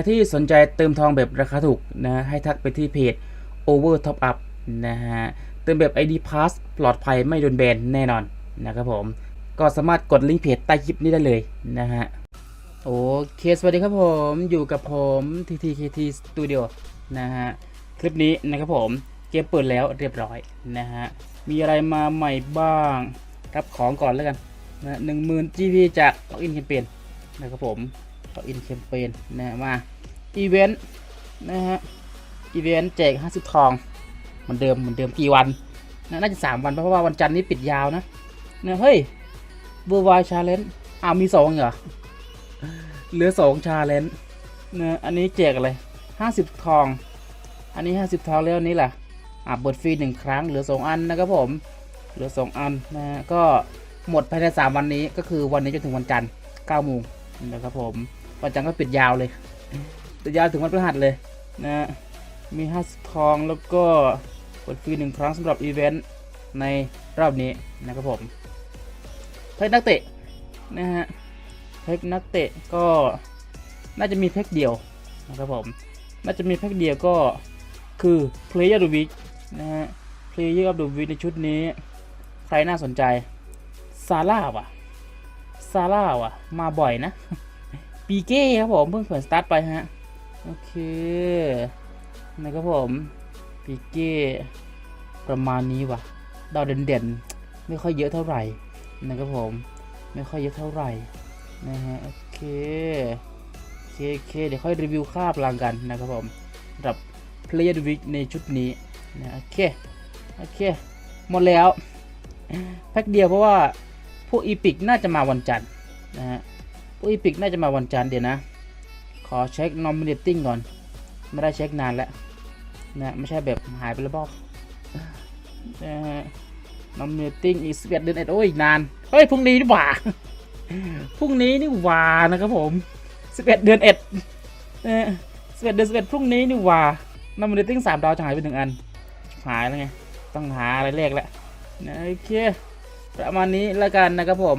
รที่สนใจเติมทองแบบราคาถูกนะ ให้ทักไปที่เพจ Over Top Up นะฮะ เติมแบบ ID Pass ปลอดภัยไม่โดนแบนแน่นอนนะครับผม ก็สามารถกดลิงก์เพจใต้คลิปนี้ได้เลยนะฮะ โอเค สวัสดีครับผม อยู่กับผม TTKT Studio นะฮะ คลิปนี้นะครับผม เกมเปิดแล้วเรียบร้อยนะฮะ มีอะไรมาใหม่บ้าง รับของก่อนแล้วกันนะหนึ่งหมื่น GP จากล็อกอินแคมเปญนะครับผม กอินแคมเปญนะฮะมาอีเวนต์นะฮะอีเวนต์แจก 50 ทองเหมือนเดิมเหมือนเดิมกี่วันนะน่าจะ 3 วันเพราะว่าวันจันทร์นี้ปิดยาวนะเนี่ยเฮ้ยบูวายชาเลนจ์อ้าวมีสองเหรอเหลือสองชาเลนจ์นะอันนี้แจกอะไร50ทอง อันนี้50ทองแล้วนี้แหละอ่าเปิดฟรีหนึ่งครั้ง เหลือ2อันนะครับผม เหลือ2อันนะฮะก็หมดภายใน3วันนี้ก็คือวันนี้จนถึงวันจันทร์9โมงนะครับผม วันจันทร์ก็ปิดยาวเลยปิดยาวถึงวันพฤหัสเลยนะฮะมี50ทองแล้วก็เปิดฟรีหนึ่งครั้งสำหรับอีเวนต์ในรอบนี้นะครับผมเพชรนักเตะนะฮะเพชรนักเตะก็น่าจะมีแพ็กเดียวนะครับผมน่าจะมีแพ็กเดียวก็คือ Player of the Week นะฮะ Player of the Week ในชุดนี้ ใครน่าสนใจ ซาร่าว่ะ ซาร่าว่ะ มาบ่อยนะ ปีเก้ครับผมเพิ่งเปิดสตาร์ทไปฮะ โอเคนะครับผมปีเก้ประมาณนี้ว่ะดาวเด่นๆ ไม่ค่อยเยอะเท่าไหร่นะครับผม ไม่ค่อยเยอะเท่าไหร่นะฮะโอเคโอเคโอเคเดี๋ยวค่อยรีวิวค่าพลังกันนะครับผมสำหรับ Player Week ในชุดนี้นะโอเคโอเค หมดแล้ว แพ็คเดียวเพราะว่า พวกอีพิกน่าจะมาวันจันทร์นะฮะ พวกอีพิกน่าจะมาวันจันทร์เดี๋ยวนะ ขอเช็ค nominating ก่อน ไม่ได้เช็คนานแล้วนะไม่ใช่แบบหายไปแล้วบอกนะฮะ nominating อีกสิบเอ็ดเดือนเอ็ดโอ้ยอีกนาน เฮ้ยพรุ่งนี้นี่หว่าพรุ่งนี้นี่หว่านะครับผมสิบเอ็ดเดือนเอ็ดสิบเอ็ดเดือนสิบเอ็ดพรุ่งนี้นี่หว่า nominating สามดาวจะหายไปหนึ่งอันหายแล้วไงต้องหาอะไรเลขแล้วนะโอเคประมาณนี้แล้วกันนะครับผม